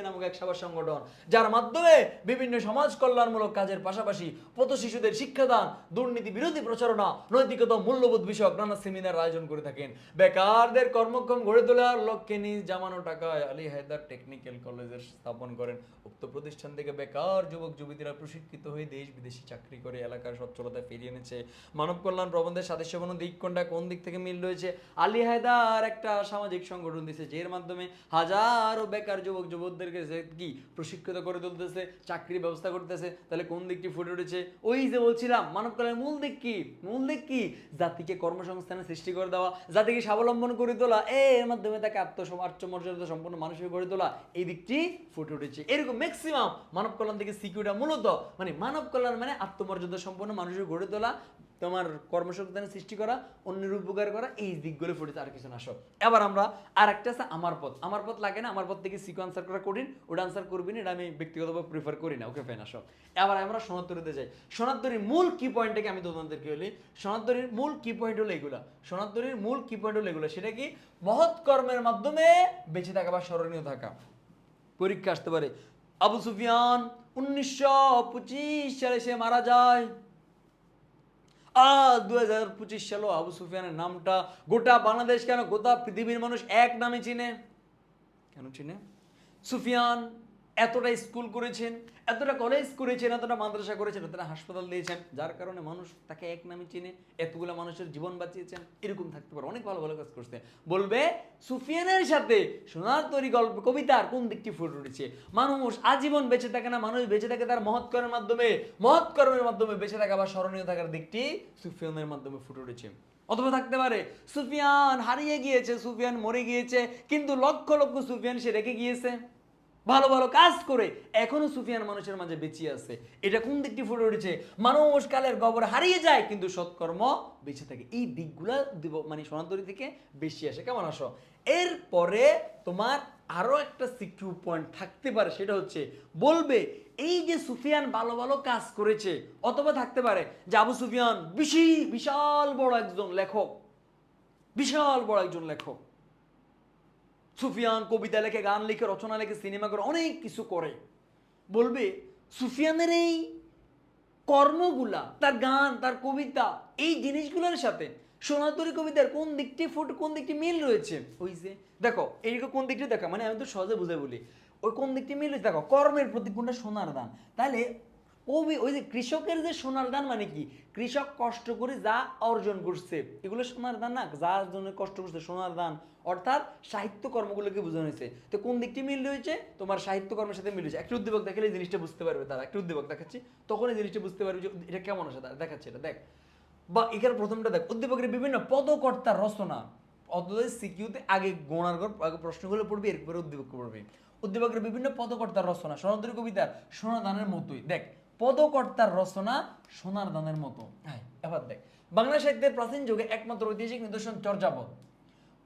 নামক এক সংগঠন, যার মাধ্যমে বিভিন্ন সমাজ কল্যাণমূলক কাজের পাশাপাশি পথ শিশুদের শিক্ষাদান, দুর্নীতি বিরোধী প্রচারণা, নৈতিকতা মূল্যবোধ বিষয়ক নানা সেমিনার আয়োজন করে থাকেন। বেকারদের কর্মক্ষম গড়ে তোলার লক্ষ্যে নিজ জামানো টাকায় আলী হায়দার টেকনিক্যাল কলেজের স্থাপন করেন। উক্ত প্রতিষ্ঠান থেকে বেকার যুবক, যুবতীরা প্রশিক্ষিত হয়ে দেশ বিদেশি চাকরি করে এলাকার সচ্ছলতা ফিরিয়ে এনেছে। মানব কল্যাণ প্রবন্ধের সাদৃশ্য কোনো দিক কোনটা কোন দিক থেকে মিল রয়েছে? আলী হায়দার একটা সামাজিক সংগঠন দিয়েছে, যের মাধ্যমে হাজারো বেকার যুবক যুবকদেরকে সে কি প্রশিক্ষিত করে তুলতেছে, চাকরির ব্যবস্থা করতেছে, তাহলে কোন দিকটি ফুটে উঠেছে? ওই যে বলছিলাম, মানব কল্যাণের মূল দিক কি? মূল দিক কি? জাতিকে কর্মসংস্থানের সৃষ্টি করে দেওয়া, জাতিকে স্বাবলম্বন করে তোলা এর মাধ্যমে তাকে আত্মসম আত্মমর্যাদা সম্পন্ন মানুষের গড়ে তোলা, এই দিকটি ফুটে উঠেছে। এরকম ম্যাক্সিমাম মানব কল্যাণ থেকে সিকিউরিটা মূলত মানে মানব কল্যাণ মানে আত্মমর্যাদা সম্পন্ন মানুষের গড়ে তোলা তোমার কর্মসংস্থানের সৃষ্টি করা, অন্যের উপকার করা, এই দিকগুলো ফুটেছে আর কিছু না সব এবার আমরা আর একটা আছে আমার পথ। আমার পথ লাগে না? আমার পথ থেকে সিকো আনসার করা কঠিন, ওটা আনসার করবি না, এটা আমি ব্যক্তিগতভাবে প্রিফার করি না। ওকে ফেন আসো। এবার আমরা সনাতনীতে যাই। সনাতনীর মূল কি পয়েন্টটাকে আমি তোমাদেরকে বলি সনাতনীর মূল কি পয়েন্ট হলো এগুলা। সনাতনীর মূল কি পয়েন্ট হলো এগুলো। সেটা কি? মহৎ কর্মের মাধ্যমে বেঁচে থাকা বা স্মরণীয় থাকা। পরীক্ষা আসতে পারে। আবু সুফিয়ান উনিশশো পঁচিশ সালে সে মারা যায়। দু হাজার পঁচিশ সালে আবু সুফিয়ানের নামটা গোটা বাংলাদেশ কেন? গোটা পৃথিবীর মানুষ এক নামে চিনে। কেন চিনে? সুফিয়ান এতটা স্কুল করেছেন, এতটা কলেজ করেছেন, এতটা মাদ্রাসা করেছেন, এতটা হাসপাতাল দিয়েছেন, যার কারণে মানুষ তাকে এক নামে চিনে, এতগুলো মানুষের জীবন বাঁচিয়েছেন, এরকম থাকতে পারে। অনেক ভালো ভালো কাজ করছে। বলবে, সুফিয়ানের সাথে সোনার তৈরি গল্প, কবিতার কোন দিকটি ফুটে উঠেছে? মানুষ আজীবন বেঁচে থাকে না, মানুষ বেঁচে থাকে তার মহৎ কর্মের মাধ্যমে। মহৎ কর্মের মাধ্যমে বেঁচে থাকা বা স্মরণীয় থাকার দিকটি সুফিয়ানের মাধ্যমে ফুটে উঠেছে। অথবা থাকতে পারে, সুফিয়ান হারিয়ে গিয়েছে, সুফিয়ান মরে গিয়েছে, কিন্তু লক্ষ লক্ষ সুফিয়ান সে রেখে গিয়েছে। ভালো ভালো কাজ করে এখনও সুফিয়ান মানুষের মাঝে বেঁচে আছে। এটা কোন দিকটি ফুটে উঠেছে? মানুষ কালের গবর হারিয়ে যায়, কিন্তু সৎকর্ম বেঁচে থাকে। এই দিকগুলা মানে সনাতনী থেকে বেশি আসে। কেমন আসো? এরপরে তোমার আরও একটা সিকিউ পয়েন্ট থাকতে পারে, সেটা হচ্ছে বলবে, এই যে সুফিয়ান ভালো ভালো কাজ করেছে, অথবা থাকতে পারে যে আবু সুফিয়ান বেশি, বিশাল বড় একজন লেখক, বিশাল বড় একজন লেখক। সুফিয়ান কবিতা লেখে, গান লিখে, রচনা লেখে, সিনেমা করে, অনেক কিছু করে। বলবে, সুফিয়ানের এই কর্মগুলা তার গান, তার কবিতা, এই জিনিসগুলোর সাথে সোনাতরি কবিতার কোন দিকটি ফুট, কোন দিকটি মিল রয়েছে? ওই যে, দেখো, এইরকম কোন দিকটি দেখা মানে আমি তো সহজে বুঝে বলি, ওই কোন দিকটি মিল রয়েছে? দেখো কর্মের প্রতি কোনটা সোনার দান? তাহলে কবি ওই যে কৃষকের যে সোনার দান মানে কি? কৃষক কষ্ট করে যা অর্জন করছে, এগুলো সোনার দান না যার জন্য কষ্ট করছে সোনার দান। অর্থাৎ সাহিত্য কর্মগুলোকে বোঝানো হয়েছে। তো কোন দিকটি মিল রয়েছে? তোমার সাহিত্য কর্মের সাথে মিল রয়েছে। একটা উদ্দীপক দেখালে এই জিনিসটা বুঝতে পারবে তারা। একটা উদ্দীপক দেখাচ্ছি। তখন এই জিনিসটা বুঝতে পারবে যে এটা কেমন আছে তারা। দেখাচ্ছে এটা, দেখ। বা এখানে প্রথমটা দেখ। উদ্দীপকের বিভিন্ন পদকর্তার রচনা। অতএব সিকিউতে আগে গোনার ঘর, আগে প্রশ্নগুলো পড়বে, এরপরে উদ্দীপক পড়বে। উদ্দীপকের বিভিন্ন পদকর্তার রচনা। সোনান্তরী কবিতার সোনার দানের মতোই। দেখ পদকর্তার রচনা সোনার দানের মতো। হ্যাঁ এবার দেখ। বাংলা সাহিত্যের প্রাচীন যুগে একমাত্র ঐতিহাসিক নিদর্শন চর্যাপদ।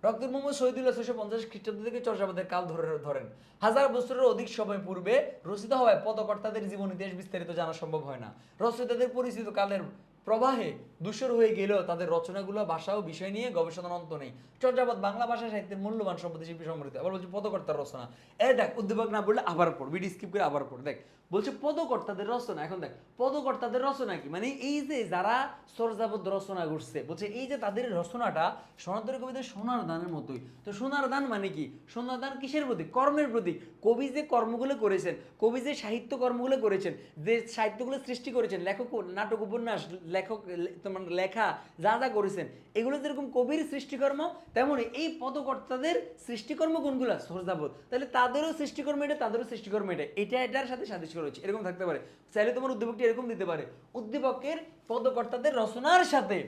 ডক্টর মোহাম্মদ শহীদুল্লাহ ছয়শো পঞ্চাশ খ্রিস্টাব্দ থেকে চর্যাপদের কাল ধরে ধরেন। হাজার বছরের অধিক সময় পূর্বে রচিত হওয়ায় পদকর্তাদের জীবন ইতিহাস বিস্তারিত জানা সম্ভব হয় না। রচয়িতাদের পরিচিত কালের প্রবাহে দূষর হয়ে গেলেও তাদের রচনাগুলো, ভাষা ও বিষয় নিয়ে গবেষণার অন্ত নেই। চর্যাপদ বাংলা ভাষা সাহিত্যের মূল্যবান সম্পত্তি শিল্পী সমৃদ্ধ আবার বলছে পদকর্তার রচনা। এ দেখ, উদ্দীপক না বললে আবার পড় ভিডিও স্কিপ করে আবার পড়। দেখ বলছে পদকর্তাদের রচনা, এখন দেখ, পদকর্তাদের রচনা কি? মানে এই যে যারা চর্যাপদ রচনা করছে, বলছে এই যে তাদের রচনাটা সনাতনী কবিদের সোনার দানের মতোই। তো সোনার দান মানে কি? সোনার দান কিসের প্রতীক? কর্মের প্রতীক। কবি যে কর্মগুলো করেছেন, কবি যে সাহিত্য কর্মগুলো করেছেন, যে সাহিত্যগুলো সৃষ্টি করেছেন, লেখক, নাটক, উপন্যাস, লেখক, তোমার লেখা যা যা করেছেন, এগুলো যেরকম কবির সৃষ্টিকর্ম তেমনি এই পদকর্তাদের সৃষ্টিকর্ম কোনগুলো? সরজাবত। তাহলে তাদেরও সৃষ্টিকর্ম এটা, তাদেরও সৃষ্টিকর্ম এটা। এটা, এটার সাথে সাদৃশ্য রয়েছে। এরকম থাকতে পারে। চাইলে তোমার উদ্দীপকটি এরকম দিতে পারে। উদ্দীপকের পদকর্তাদের রচনার সাথে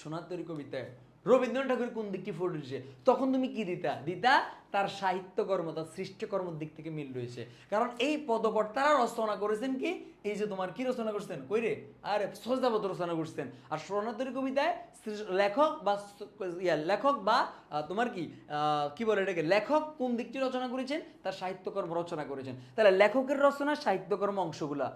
সোনার তৈরি কবিতায় রবীন্দ্রনাথ ঠাকুর কোন দিকটি ফুটে উঠেছে তখন তুমি কি দিতা? দিতা তার সাহিত্যকর্ম, তার সৃষ্টিকর্মের দিক থেকে মিল রয়েছে। কারণ এই পদকর্তারা রচনা করেছেন কি? এই যে তোমার কি রচনা করছেন? কই রে? আরে সহজাবত রচনা করছেন। আর সোনাতরী কবিতায় লেখক বা ইয়া, লেখক বা তোমার কি কি বলে এটাকে? লেখক কোন দিকটি রচনা করেছেন? তার সাহিত্যকর্ম রচনা করেছেন। তাহলে লেখকের রচনা, সাহিত্যকর্ম অংশগুলা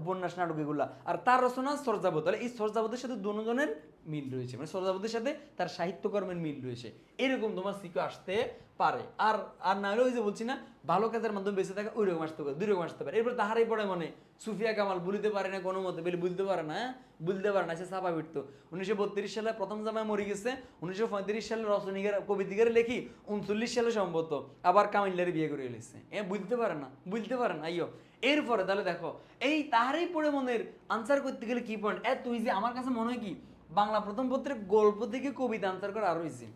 উপন্যাস নাটক এগুলা আর তার রচনা সরজাবত তাহলে এই সরজাবতের সাথে দুজনের মিল রয়েছে। মানে সরজাবতের সাথে তার সাহিত্যকর্মের মিল রয়েছে। এরকম তোমার সিকো আসতে পারে। আর আর না হলে ওই যে বলছি না, ভালো কাজের মাধ্যমে বেঁচে থাকা ওই রকম আসতে পারে, দুই রকম আসতে পারে। এরপর তাহারাই পড়ে মনে, সুফিয়া কামাল বলিতে পারে না কোনো মতে, বলে বুঝতে পারে না হ্যাঁ? বুঝতে পারে না, সে চাপা ফিরতো উনিশশো বত্রিশ সালে প্রথম জামায় মরে গেছে, উনিশশো পঁয়ত্রিশ সালে রচনিকার, কবিতিকারে লেখি, উনচল্লিশ সালে সম্ভবত, আবার কামিল্লারে বিয়ে করে এলেছে এ বুঝতে পারে না বুঝতে পারে না, আইয়ো। এরপরে তাহলে দেখো, এই তাহারই পড়ে মনের আনসার করতে গেলে কি পয়েন্ট এত ইজি আমার কাছে মনে হয় কি, বাংলা প্রথম পত্রে গল্প থেকে কবিতা আনসার করা আরও ইজি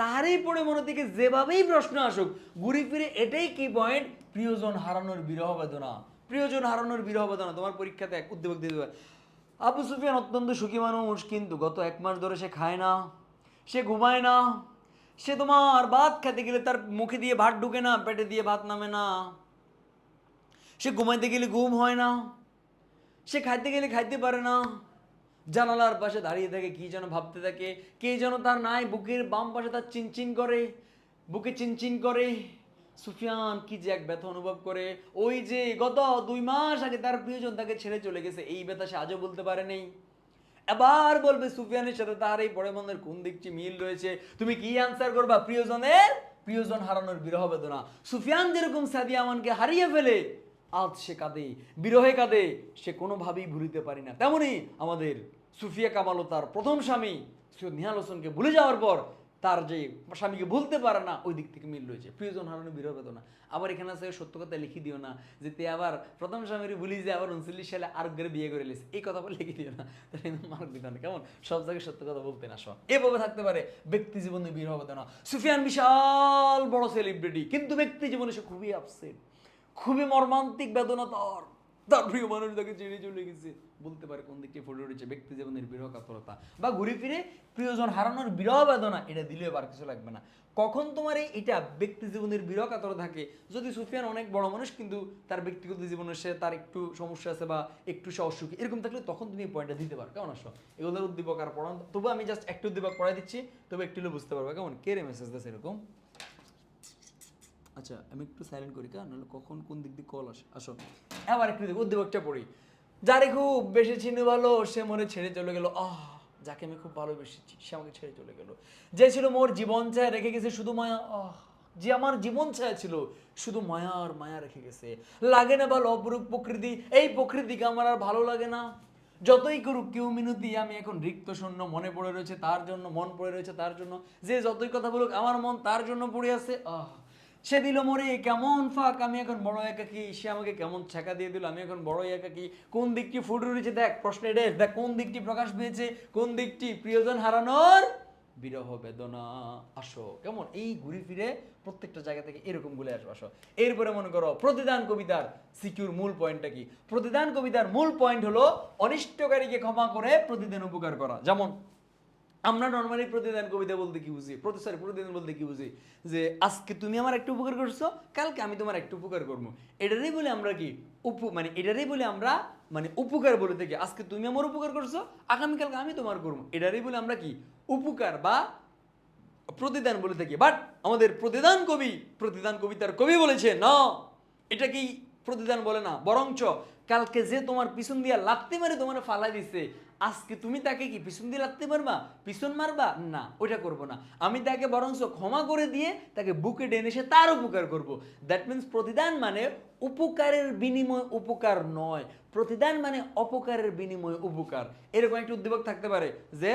তারই পড়ে মনে থেকে যেভাবেই প্রশ্ন আসুক, ঘুরে ফিরে এটাই কি পয়েন্ট প্রিয়জন হারানোর বিরহ বেদনা। প্রিয়জন হারানোর বিরহ বেদনা, তোমার পরীক্ষাতে এক উদ্যোগ দিয়ে দেবে। আবু সুফিয়ান অত্যন্ত সুখী মানুষ, কিন্তু গত এক মাস ধরে সে খায় না, সে ঘুমায় না, সে তোমার ভাত খেতে গেলে তার মুখে দিয়ে ভাত ঢুকে না, পেটে দিয়ে ভাত নামে না। সে ঘুমাইতে গেলে ঘুম হয় না, সে খাইতে গেলে খাইতে পারে না। জানালার পাশে দাঁড়িয়ে থাকে, কি যেন ভাবতে থাকে, কে যেন তার নাই, বুকের বাম পাশে তার চিনচিন করে, বুকে চিনচিন করে। সুফিয়ান কি যে এক ব্যথা অনুভব করে। ওই যে গত দুই মাস আগে তার প্রিয়জন তাকে ছেড়ে চলে গেছে, এই ব্যথা সে আজও বলতে পারে নেই। এবার বলবে সুফিয়ানের সাথে তার এই পরে মনের কোন দিকটি মিল রয়েছে? তুমি কি আনসার করবা? প্রিয়জনের? প্রিয়জন হারানোর বিরহ বেদনা। সুফিয়ান যেরকম সাদিয়া আমানকে হারিয়ে ফেলে আজ সে কাঁদে, বিরহে কাঁদে, সে কোনোভাবেই ভুলিতে পারি না। তেমনি আমাদের সুফিয়া কামালও তার প্রথম স্বামী, সৈয়দ নিহাল হোসেনকে ভুলে যাওয়ার পর তার যে স্বামীকে ভুলতে পারে না, ওই দিক থেকে মিল রয়েছে। প্রিয়জন হারানোর বিরহ বেদনা। আবার এখানে আছে সত্য কথা লিখে দিও না, যে তে আবার প্রথম স্বামীর ভুলি যে আবার উনচল্লিশ সালে আর করে বিয়ে করে লিস এই কথা লিখে দিও না। তাহলে মার্ক দিত না। কেমন? সব জায়গায় সত্য কথা বলতে না সব এভাবে থাকতে পারে ব্যক্তি জীবনে বিরহ বেদনা। সুফিয়ান বিশাল বড় সেলিব্রিটি কিন্তু ব্যক্তি জীবনে সে খুবই আপসেট খুবই মর্মান্তিক বেদনা তার প্রিয় মানুষ তাকে ছেড়ে চলে গেছে। বলতে পারে কোন দিকটি ফুটে উঠেছে ব্যক্তি জীবনের বিরহ কাতরতা বা ঘুরে ফিরে প্রিয়জন হারানোর বিরহ বেদনা, এটা দিলেও আর কিছু লাগবে না। কখন তোমার এটা ব্যক্তি জীবনের বিরহ কাতর থাকে? যদি সুফিয়ান অনেক বড় মানুষ, কিন্তু তার ব্যক্তিগত জীবনে সে তার একটু সমস্যা আছে বা একটু সে অসুখী এরকম থাকলে তখন তুমি পয়েন্টটা দিতে পারো। কেমন আসো এগুলোর উদ্দীপক আর পড়ান তবু আমি জাস্ট একটু উদ্দীপক পড়াই দিচ্ছি, তবে একটু বুঝতে পারবে কেমন? কে রে মেসেজ দেয় এরকম? আচ্ছা আমি একটু সাইলেন্ট করি কারণ নাহলে কখন কোন দিক দিয়ে কল আসে? আসো। আবার একটু দেখো উদ্যোগটা পড়ি। যারে খুব বেশি চিনি ভালো, সে মনে ছেড়ে চলে গেল। আহ, যাকে আমি খুব ভালোবেসেছি, সে আমাকে ছেড়ে চলে গেল। যে ছিল মোর জীবন ছায়া রেখে গেছে শুধু মায়া, আহ, যে আমার জীবন ছায়া ছিল, শুধু মায়া আর মায়া রেখে গেছে। লাগে না ভালো অপরূপ প্রকৃতি, এই প্রকৃতিকে আমার আর ভালো লাগে না। যতই করুক, কেউ মিনতি, আমি এখন রিক্ত শূন্য, মনে পড়ে রয়েছে তার জন্য, মন পড়ে রয়েছে তার জন্য। যে যতই কথা বলুক, আমার মন তার জন্য পড়ে আছে। আহ সে দিল, মোরে, কেমন ফাঁক? আমি এখন বড় একাকি। সে আমাকে কেমন ছাকা দিয়ে দিল, আমি এখন বড় একাকি। কোন দিকটি ফুটে উঠেছে দেখ প্রশ্ন এটাই দেখ, কোন দিকটি প্রকাশ পেয়েছে? কোন দিকটি প্রিয়জন হারানোর বিরহ বেদনা? আসো, কেমন? এই ঘুরে ফিরে প্রত্যেকটা জায়গা থেকে এরকম গুলে আসো আসো। এরপরে মনে করো, প্রতিদান কবিতার সিকিউর মূল পয়েন্টটা কি? প্রতিদান কবিতার মূল পয়েন্ট হলো, অনিষ্টকারীকে ক্ষমা করে প্রতিদিন উপকার করা। যেমন আমরা নর্মালি প্রতিদান কবিতা বলতে কি বুঝি? প্রতি সরি প্রতিদিন বলতে কি বুঝি? যে, আজকে তুমি আমার একটু উপকার করছ, কালকে আমি তোমার একটু উপকার করব। এটারই বলে আমরা কি? উপ মানে এটারই বলে আমরা মানে উপকার বলে থাকি। আজকে তুমি আমার উপকার করছ, আগামীকালকে আমি তোমার করব। এটারই বলে আমরা কি? উপকার বা প্রতিদান বলে থাকি। বাট আমাদের প্রতিদান কবি, প্রতিদান কবিতার কবি বলেছে, না, এটা কি প্রতিদান বলে না? বরঞ্চ কালকে যে তোমার পিছন দিয়া লাত্তি মারে তোমার ফালাই দিছে আজকে তুমি তাকে কি পিছন দিয়ে লাগতে পারবা পিছন মারবা? না, ওইটা করব না। আমি তাকে বরঞ্চ ক্ষমা করে দিয়ে তাকে বুকে ডেনে এসে তার উপকার করব। দ্যাট মিন্স প্রতিদান মানে উপকারের বিনিময় উপকার নয়। প্রতিদান মানে অপকারের বিনিময়ে উপকার। এরকম একটা উদ্দীপক থাকতে পারে যে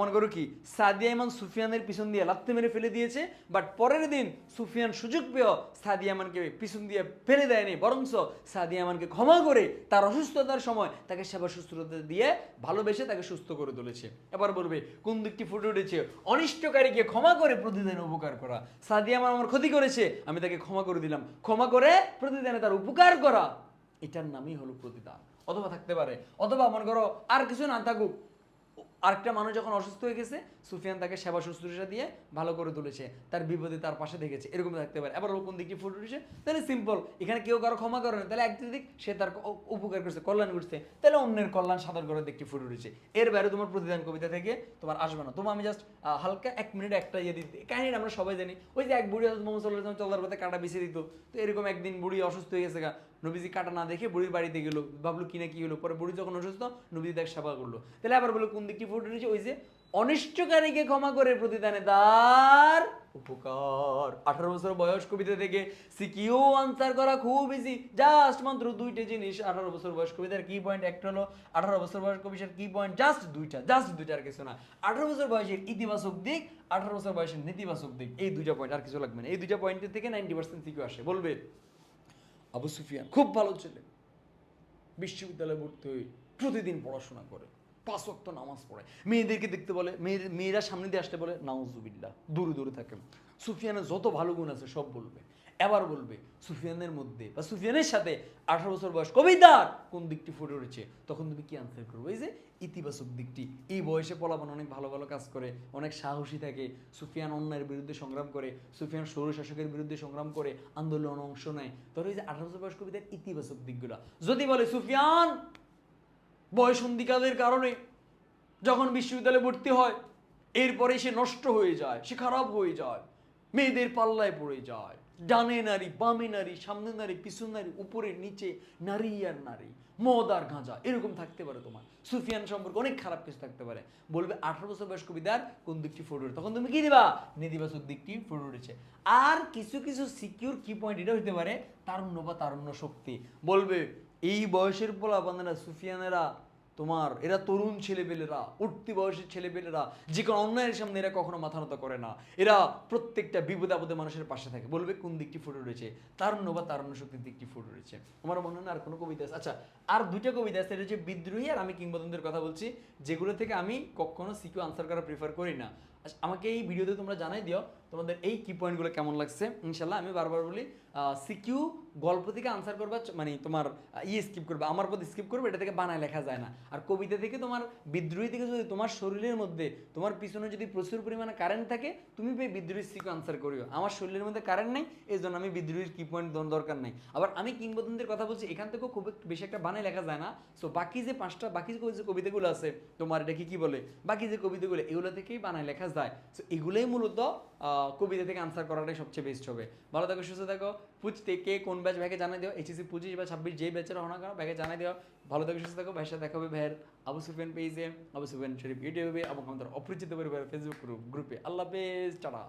মনে করো কি, সাদিয়া ইমান সুফিয়ানের পিছন দিয়ে লাত্তি মেরে ফেলে দিয়েছে বাট পরের দিন সুফিয়ান সুযোগ পেয়েও সাদিয়া ইমানকে পিছন দিয়ে ফেলে দেয়নি, বরঞ্চ সাদিয়া ইমানকে ক্ষমা করে তার অসুস্থতার সময় তাকে সেবা সুস্থতা দিয়ে ভালোবেসে তাকে সুস্থ করে তুলেছে। এবার বলবে, কোন দিকটি ফুটে উঠেছে? অনিষ্টকারীকে ক্ষমা করে প্রতিদিন উপকার করা। সাদিয়া আমার আমার ক্ষতি করেছে, আমি তাকে ক্ষমা করে দিলাম। ক্ষমা করে প্রতিদিনে তার উপকার করা, এটার নামই হলো প্রতিদান। অথবা থাকতে পারে, অথবা মনে করো আর কিছু না থাকুক আরেকটা মানুষ যখন অসুস্থ হয়ে গেছে, সুফিয়ান তাকে সেবা শুশ্রূষা দিয়ে ভালো করে তুলেছে। তার বিপদে তার পাশে দেখেছে। এরকম থাকতে পারে। আবার ও কোন দিকে ফুটে উঠেছে। তাহলে সিম্পল এখানে কেউ কারও ক্ষমা করে না। তাহলে একদিক সে তার উপকার করছে, কল্যাণ করছে। তাহলে অন্যের কল্যাণ সাধন করার দিকটি ফুটে উঠেছে। এর বাইরে তোমার প্রতিদান কবিতা থেকে তোমার আসবে না। তোমার আমি জাস্ট হালকা এক মিনিট একটা ইয়ে দিতে কাহিনীটা আমরা সবাই জানি। ওই যে এক বুড়ি মোহাম্মদ সাল্লাহ চলার পথে কাটা বিছিয়ে দিত। তো এরকম একদিন বুড়ি অসুস্থ হয়ে গেছে নবীজি কাটা না দেখে বুড়ির বাড়িতে গেলো। ভাবলো কিনা কি হলো? পরে বুড়ি যখন অসুস্থ, নবীজি তাকে সেবা করল। তাহলে আবার বলো কোন দিকটি ফুটে উঠেছে ওই যে অনিষ্টকারীকে ক্ষমা করে প্রতিদানে তার উপকার। আঠারো বছর বয়স কবিতা থেকে সিকিউ আনসার করা খুব ইজি জাস্ট মাত্র দুইটা জিনিস, আঠারো বছর বয়স কবিতার কি পয়েন্ট একটা হলো, আঠারো বছর বয়স কবিতার কি পয়েন্ট জাস্ট দুইটা জাস্ট দুইটা আর কিছু না। আঠারো বছর বয়সের ইতিবাচক দিক, আঠারো বছর বয়সের নেতিবাচক দিক, এই দুইটা পয়েন্ট আর কিছু লাগবে না। এই দুইটা পয়েন্টের থেকে নাইনটি পার্সেন্ট সিকিউ আসে। বলবে, আবু সুফিয়ান খুব ভালো ছেলে। বিশ্ববিদ্যালয়ে ভর্তি হয়ে প্রতিদিন পড়াশোনা করে। পাঁচ ওয়াক্ত নামাজ পড়ে। মেয়েদেরকে দেখতে বলে মেয়ের মেয়েরা সামনে দিয়ে আসতে বলে, নাউজুবিল্লাহ, দূরে দূরে থাকে সুফিয়ানের যত ভালো গুণ আছে সব বলবে। এবার বলবে, সুফিয়ানের মধ্যে বা সুফিয়ানের সাথে আঠারো বছর বয়স, কবিতার কোন দিকটি ফুটে উঠেছে? তখন তুমি কি আনসার করবে? এই যে ইতিবাচক দিকটি। এই বয়সে পলাবান অনেক ভালো ভালো কাজ করে, অনেক সাহসী থাকে। সুফিয়ান অন্যায়ের বিরুদ্ধে সংগ্রাম করে, সুফিয়ান সৌর শাসকের বিরুদ্ধে সংগ্রাম করে, আন্দোলনে অংশ নেয়। তবে এই যে আঠারো বছর বয়স কবিতার ইতিবাচক দিকগুলো। যদি বলে, সুফিয়ান বয়সন্ধিকালের কারণে যখন বিশ্ববিদ্যালয়ে ভর্তি হয়, এরপরে সে নষ্ট হয়ে যায়, সে খারাপ হয়ে যায়, মেয়েদের পাল্লায় পড়ে যায়, ডানে নারী, বামে নারী, সামনে নারী, পিছন নারী, উপরে, নিচে, নারী আর নারী, মদ আর গাঁজা, এরকম থাকতে পারে তোমার। সুফিয়ান সম্পর্কে অনেক খারাপ কিছু থাকতে পারে। বলবে আঠারো বছর বয়স কবিতার কোন দিকটি ফুটে তখন তুমি কি দিবা? নেতিবাচক দিকটি ফুটে উঠেছে আর কিছু কিছু সিকিউর কি পয়েন্ট এটা হতে পারে তারুণ্য বা তারুণ্য শক্তি। বলবে, এই বয়সের পোলা বান্ধারা সুফিয়ানেরা তোমার, এরা তরুণ ছেলেপেলেরা, উঠতি বয়সের ছেলেপেলেরা, যে কোনো অন্যায়ের সামনে এরা কখনো মাথা নত করে না। এরা প্রত্যেকটা বিপদে আপদে মানুষের পাশে থাকে। বলবে কোন দিকটি ফুটে রয়েছে তারুণ্য বা তারুণ্য শক্তির দিকটি ফুটে রয়েছে আমার মনে হয় আর কোনো কবিতা আছে? আচ্ছা আর দুটো কবিতা আছে, এটা হচ্ছে বিদ্রোহী আর আমি কিংবদন্তের কথা বলছি, যেগুলো থেকে আমি কখনো সিকিউ আনসার করা প্রিফার করি না। আমাকে এই ভিডিওতে তোমরা জানাই দিও তোমাদের এই কি পয়েন্টগুলো কেমন লাগছে। ইনশাল্লাহ আমি বারবার বলি সিকিউ গল্প থেকে আনসার করবা মানে তোমার ইয়ে স্কিপ করবে, আমার পথে স্কিপ করবে, এটা থেকে বানায় লেখা যায় না। আর কবিতা থেকে তোমার, বিদ্রোহী থেকে যদি তোমার শরীরের মধ্যে, তোমার পিছনে যদি প্রচুর পরিমাণে কারেন্ট থাকে, তুমি পেয়ে বিদ্রোহীর সিকিউ আনসার করিও। আমার শরীরের মধ্যে কারেন্ট নেই এই জন্য আমি বিদ্রোহীর কি পয়েন্ট দরকার নেই। আবার আমি কিংবদন্তির কথা বলছি, এখান থেকেও খুব বেশি একটা বানায় লেখা যায় না। সো বাকি যে পাঁচটা, বাকি যে কবি- যে কবিতাগুলো আছে, তোমার এটা কি কি বলে? বাকি যে কবিতাগুলো, এগুলো থেকেই বানায় লেখা যায়। সো এগুলোই মূলত কবিতা থেকে আনসার করাটাই সবচেয়ে বেস্ট হবে। ভালো থাকো, সুস্থ থাকো। পুজতে কে কোন ব্যাচ ভাইকে জানাই দিও? এইচএসি পঁচিশ বা ছাব্বিশ যে ব্যাচের হওয়া করো ভাইকে জানাই দিও। ভালো থাকো, সুস্থ থাকো। ভাইয়ের সাথে দেখা হবে ভাইয়ের আবু সুফেন পেজে আবু সুফেন শরীফ ইউটিউবে এবং আমাদের অপরিচিত পরিবার ফেসবুক গ্রুপ গ্রুপে আল্লাহ হাফেজ, টাটা।